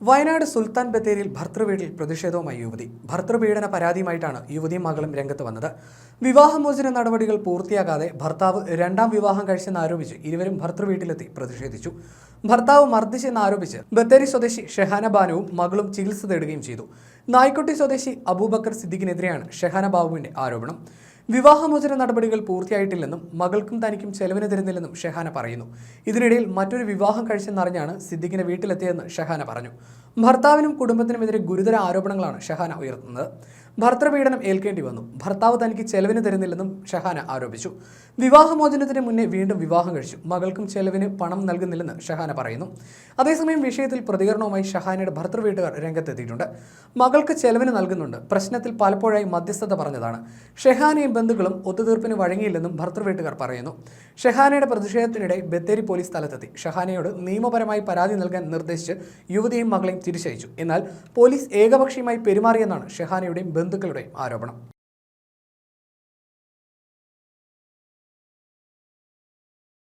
വയനാട് സുൽത്താൻ ബത്തേരിയിൽ ഭർത്തൃവീടിൽ പ്രതിഷേധവുമായി യുവതി. ഭർത്തൃപീഡന പരാതിയുമായിട്ടാണ് യുവതിയും മകളും രംഗത്ത് വന്നത്. വിവാഹമോചന നടപടികൾ പൂർത്തിയാകാതെ ഭർത്താവ് രണ്ടാം വിവാഹം കഴിച്ചെന്നാരോപിച്ച് ഇരുവരും ഭർത്തൃവീട്ടിലെത്തി പ്രതിഷേധിച്ചു. ഭർത്താവ് മർദ്ദിച്ചെന്നാരോപിച്ച് ബത്തേരി സ്വദേശി ഷെഹാന ബാനുവും മകളും ചികിത്സ തേടുകയും ചെയ്തു. നായ്ക്കുട്ടി സ്വദേശി അബൂബക്കർ സിദ്ദിഖിനെതിരെയാണ് ഷെഹാന ബാബുവിന്റെ ആരോപണം. വിവാഹമോചന നടപടികൾ പൂർത്തിയായിട്ടില്ലെന്നും മകൾക്കും തനിക്കും ചെലവിന് തരുന്നില്ലെന്നും ഷെഹാന പറയുന്നു. ഇതിനിടയിൽ മറ്റൊരു വിവാഹം കഴിച്ചെന്നറിഞ്ഞാണ് സിദ്ദിഖിന്റെ വീട്ടിലെത്തിയതെന്ന് ഷെഹാന പറഞ്ഞു. ഭർത്താവിനും കുടുംബത്തിനുമെതിരെ ഗുരുതര ആരോപണങ്ങളാണ് ഷെഹാന ഉയർത്തുന്നത്. ഭർത്തൃപീഡനം ഏൽക്കേണ്ടി വന്നു. ഭർത്താവ് തനിക്ക് ചെലവിന് തരുന്നില്ലെന്നും ഷഹാന ആരോപിച്ചു. വിവാഹമോചനത്തിന് മുന്നേ വീണ്ടും വിവാഹം കഴിച്ചു. മകൾക്കും ചെലവിന് പണം നൽകുന്നില്ലെന്ന് ഷഹാന പറയുന്നു. അതേസമയം വിഷയത്തിൽ പ്രതികരണവുമായി ഷഹാനയുടെ ഭർത്തൃവീട്ടുകാർ രംഗത്തെത്തിയിട്ടുണ്ട്. മകൾക്ക് ചെലവിന് നൽകുന്നുണ്ട്. പ്രശ്നത്തിൽ പലപ്പോഴായി മധ്യസ്ഥത പറഞ്ഞതാണ്. ഷെഹാനയും ബന്ധുക്കളും ഒത്തുതീർപ്പിന് വഴങ്ങിയില്ലെന്നും ഭർത്തൃവീട്ടുകാർ പറയുന്നു. ഷെഹാനയുടെ പ്രതിഷേധത്തിനിടെ ബത്തേരി പോലീസ് സ്ഥലത്തെത്തി. ഷഹാനയോട് നിയമപരമായി പരാതി നൽകാൻ നിർദ്ദേശിച്ച് യുവതിയും മകളെയും തിരിച്ചയച്ചു. എന്നാൽ പോലീസ് ഏകപക്ഷീയമായി പെരുമാറിയെന്നാണ് ഷെഹാനയുടെയും ബന്ധുക്കളുടെയും ആരോപണം.